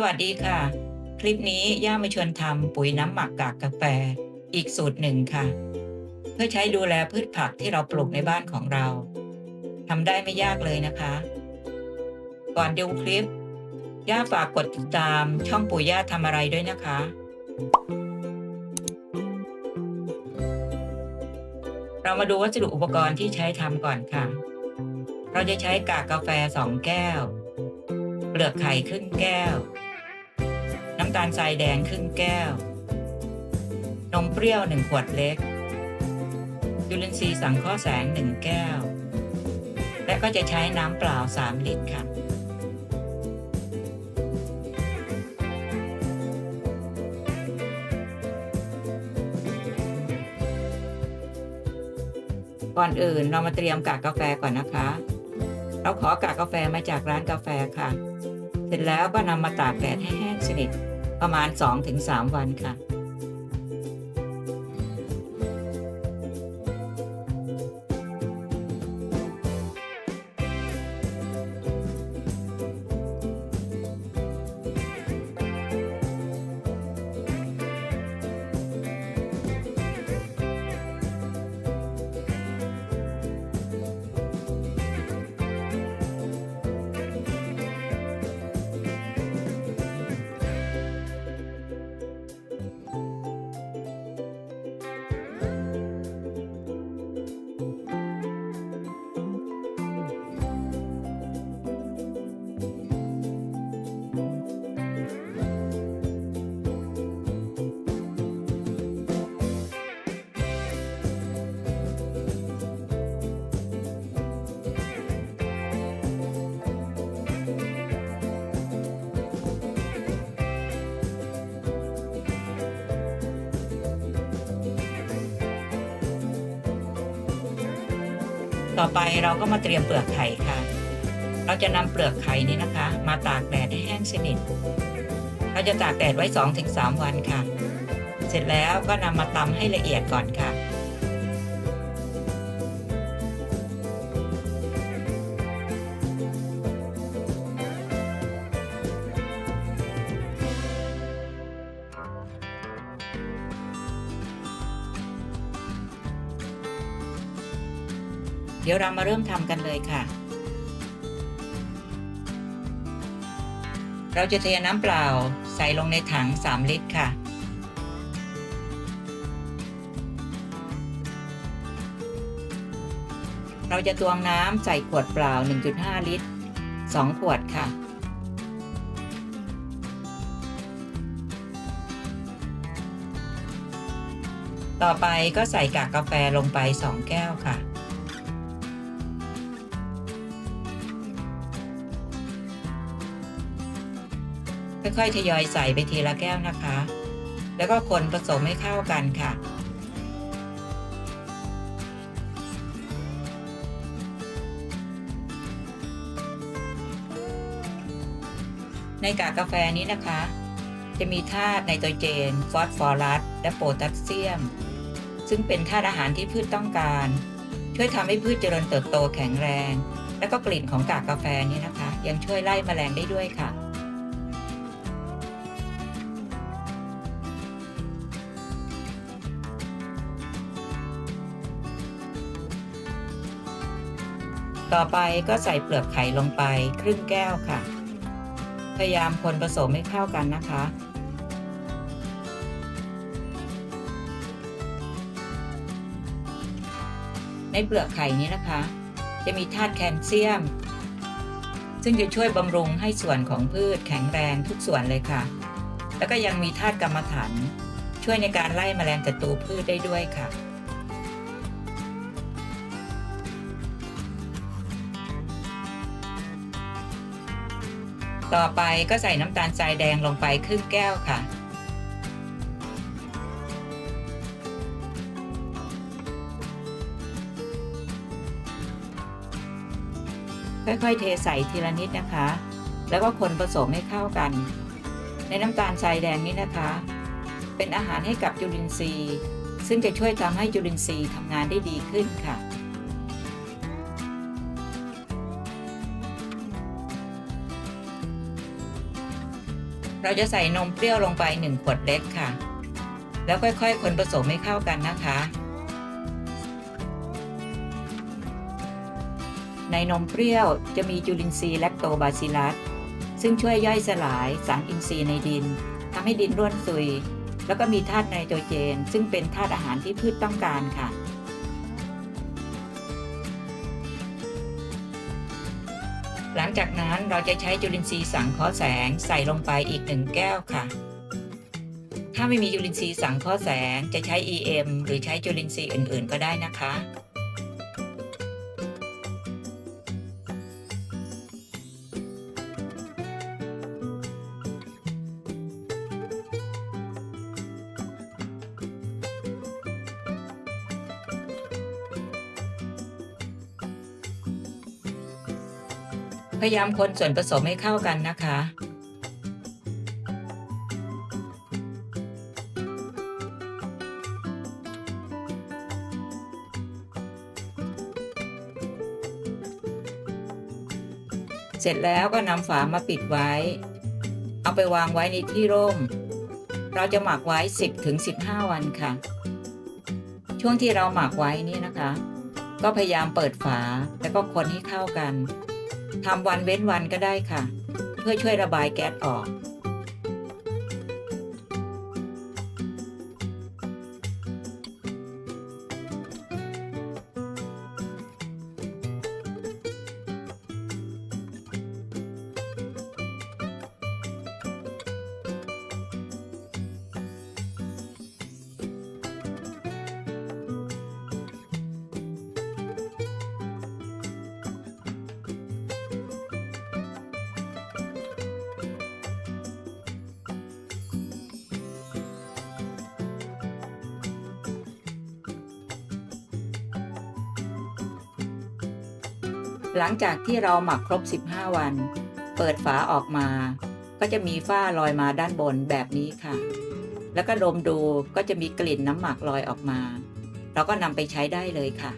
สวัสดีค่ะ คลิปนี้ย่ามาชวนทำปุ๋ยน้ำหมักกากกาแฟอีกสูตรหนึ่งค่ะ เพื่อใช้ดูแลพืชผักที่เราปลูกในบ้านของเราทำได้ไม่ยากเลยนะคะ ก่อนดูคลิป ย่าฝากกดติดตามช่องปู่ย่าทำอะไรด้วยนะคะ เรามาดูวัสดุอุปกรณ์ที่ใช้ทำก่อนค่ะ เราจะใช้กากกาแฟ 2 แก้ว เปลือกไข่ครึ่งแก้วาลทรายแดงครึ่งแก้ว นมเปรี้ยว1ขวดเล็กจุลินทรีย์สังเคราะห์แสง1แก้ว และก็จะใช้น้ำเปล่า 3 ลิตรค่ะ ก่อนอื่นเรามาเตรียมกากกาแฟก่อนนะคะ เราขอกากกาแฟมาจากร้านกาแฟค่ะ เสร็จแล้วก็นำมาตากแดดให้แห้งสนิท ประมาณ 2-3 วันค่ะ ต่อไปเราก็มาเตรียมเปลือกไข่ค่ะ เราจะนำเปลือกไข่นี้นะคะ มาตากแดดให้แห้งสนิท เราจะตากแดดไว้ 2-3 วันค่ะ เสร็จแล้วก็นำมาตำให้ละเอียดก่อนค่ะ ดี๋ยวเรามาเริ่มทำกันเลยค่ะ เราจะเทน้ำเปล่าใส่ลงในถัง 3 ลิตรค่ะ เราจะตวงน้ำใส่ขวดเปล่า 1.5 ลิตร 2 ขวดค่ะต่อไปก็ใส่กากกาแฟลงไป 2 แก้วค่ะ ค่อยๆ ทยอยใส่ไปทีละแก้วนะคะ แล้วก็คนผสมให้เข้ากันค่ะ ในกากกาแฟนี้นะคะ จะมีธาตุไนโตรเจน ฟอสฟอรัส และโพแทสเซียม ซึ่งเป็นธาตุอาหารที่พืชต้องการ ช่วยทำให้พืชเจริญเติบโตแข็งแรง และก็กลิ่นของกากกาแฟนี้นะคะ ยังช่วยไล่แมลงได้ด้วยค่ะ ต่อไปก็ใส่เปลือกไข่ลงไปครึ่งแก้วค่ะ พยายามคนผสมให้เข้ากันนะคะ ในเปลือกไข่นี้นะคะ จะมีธาตุแคลเซียม ซึ่งจะช่วยบำรุงให้ส่วนของพืชแข็งแรงทุกส่วนเลยค่ะ แล้วก็ยังมีธาตุกรรมฐานช่วยในการไล่แมลงศัตรูพืชได้ด้วยค่ะ ต่อไปก็ใส่น้ำตาลทรายแดงลงไปครึ่งแก้วค่ะ ค่อยๆ เทใส่ทีละนิดนะคะ แล้วก็คนผสมให้เข้ากัน ในน้ำตาลทรายแดงนี้นะคะ เป็นอาหารให้กับจุลินทรีย์ ซึ่งจะช่วยทำให้จุลินทรีย์ทำงานได้ดีขึ้นค่ะ เราจะใส่นมเปรี้ยวลงไปหนึ่งขวดเล็กค่ะ แล้วค่อยๆ คนผสมให้เข้ากันนะคะ ในนมเปรี้ยวจะมีจุลินทรีย์แลคโตบาซิลัสซึ่งช่วยย่อยสลายสารอินทรีย์ในดินทำให้ดินร่วนซุย แล้วก็มีธาตุไนโตรเจน ซึ่งเป็นธาตุอาหารที่พืชต้องการค่ะ หลังจากนั้นเราจะใช้จุลินทรีย์สังเคราะห์แสงใส่ลงไปอีกหนึ่งแก้วค่ะ ถ้าไม่มีจุลินทรีย์สังเคราะห์แสงจะใช้ EM หรือใช้จุลินทรีย์อื่น ๆ ก็ได้นะคะ พยายามคนส่วนผสมให้เข้ากันนะคะ เสร็จแล้วก็นำฝามาปิดไว้ เอาไปวางไว้ในที่ร่ม เราจะหมักไว้ 10ถึง15 วันค่ะ ช่วงที่เราหมักไว้นี่นะคะ ก็พยายามเปิดฝาแล้วก็คนให้เข้ากัน ทำวันเว้นวันก็ได้ค่ะ เพื่อช่วยระบายแก๊สออก หลังจากที่เราหมักครบ 15 วัน เปิดฝาออกมา ก็จะมีฝ้าลอยมาด้านบนแบบนี้ค่ะ แล้วก็ดมดูก็จะมีกลิ่นน้ำหมักลอยออกมา เราก็นำไปใช้ได้เลยค่ะ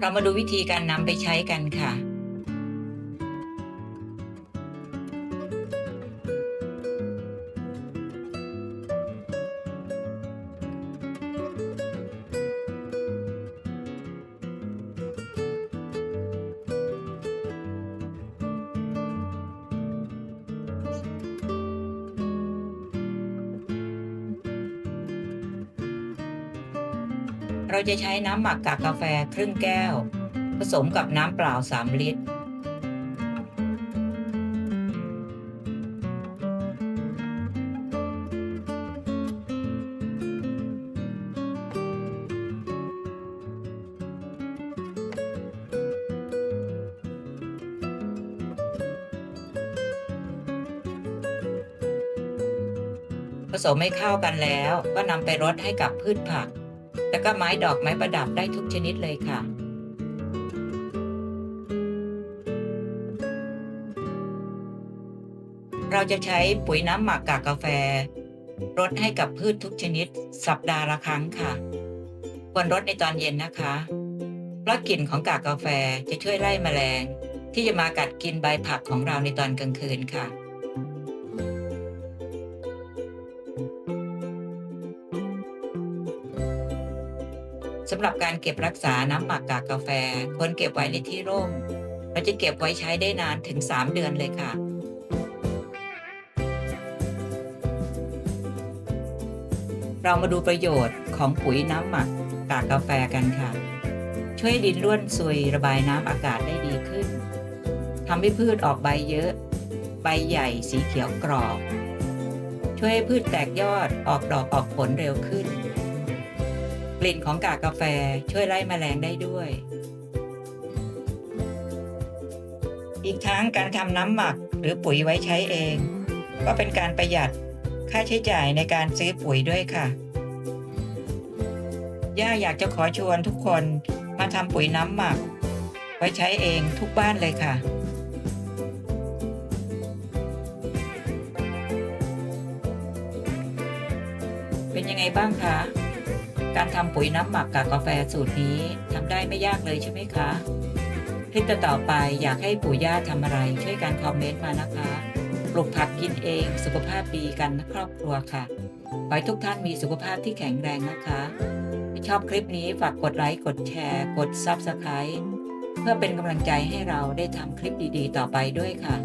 เรามาดูวิธีการนำไปใช้กันค่ะ เราจะใช้น้ำหมักกากกาแฟครึ่งแก้ว ผสมกับน้ำเปล่า 3 ลิตร ผสมให้เข้ากันแล้วก็นำไปรดให้กับพืชผัก แล้วก็ไม้ดอกไม้ประดับได้ทุกชนิดเลยค่ะ เราจะใช้ปุ๋ยน้ำหมักกากกาแฟรดให้กับพืชทุกชนิด สัปดาห์ละครั้งค่ะ ควรรดในตอนเย็นนะคะ เพราะกลิ่นของกากกาแฟจะช่วยไล่แมลง ที่จะมากัดกินใบผักของเราในตอนกลางคืนค่ะ สำหรับการเก็บรักษาน้ำหมักกากกาแฟควรเก็บไว้ในที่ร่มเราจะเก็บไว้ใช้ได้นานถึง 3 เดือนเลยค่ะ เรามาดูประโยชน์ของปุ๋ยน้ำหมักกากกาแฟกันค่ะ ช่วยดินร่วนซุยระบายน้ำอากาศได้ดีขึ้นทำให้พืชออกใบเยอะ ใบใหญ่สีเขียวกรอบ ช่วยให้พืชแตกยอดออกดอกออกผลเร็วขึ้น กลิ่นของกากกาแฟช่วยไล่แมลงได้ด้วย อีกทั้งการทำน้ำหมักหรือปุ๋ยไว้ใช้เอง ก็เป็นการประหยัดค่าใช้จ่ายในการซื้อปุ๋ยด้วยค่ะ ย่าอยากจะขอชวนทุกคนมาทำปุ๋ยน้ำหมัก ไว้ใช้เองทุกบ้านเลยค่ะเป็นยังไงบ้างคะ การทำปุ๋ยน้ำหมักกากกาแฟสูตรนี้ทำได้ไม่ยากเลยใช่ไหมคะคลิปต่อไปอยากให้ปู่ย่าทำอะไร ช่วยกันคอมเมนต์มานะคะ ปลูกผักกินเองสุขภาพดีกันนะครอบครัวค่ะขอให้ทุกท่านมีสุขภาพที่แข็งแรงนะคะถ้าชอบคลิปนี้ฝากกดไลค์ กดแชร์ กด Subscribe เพื่อเป็นกำลังใจให้เราได้ทำคลิปดีๆ ต่อไปด้วยค่ะ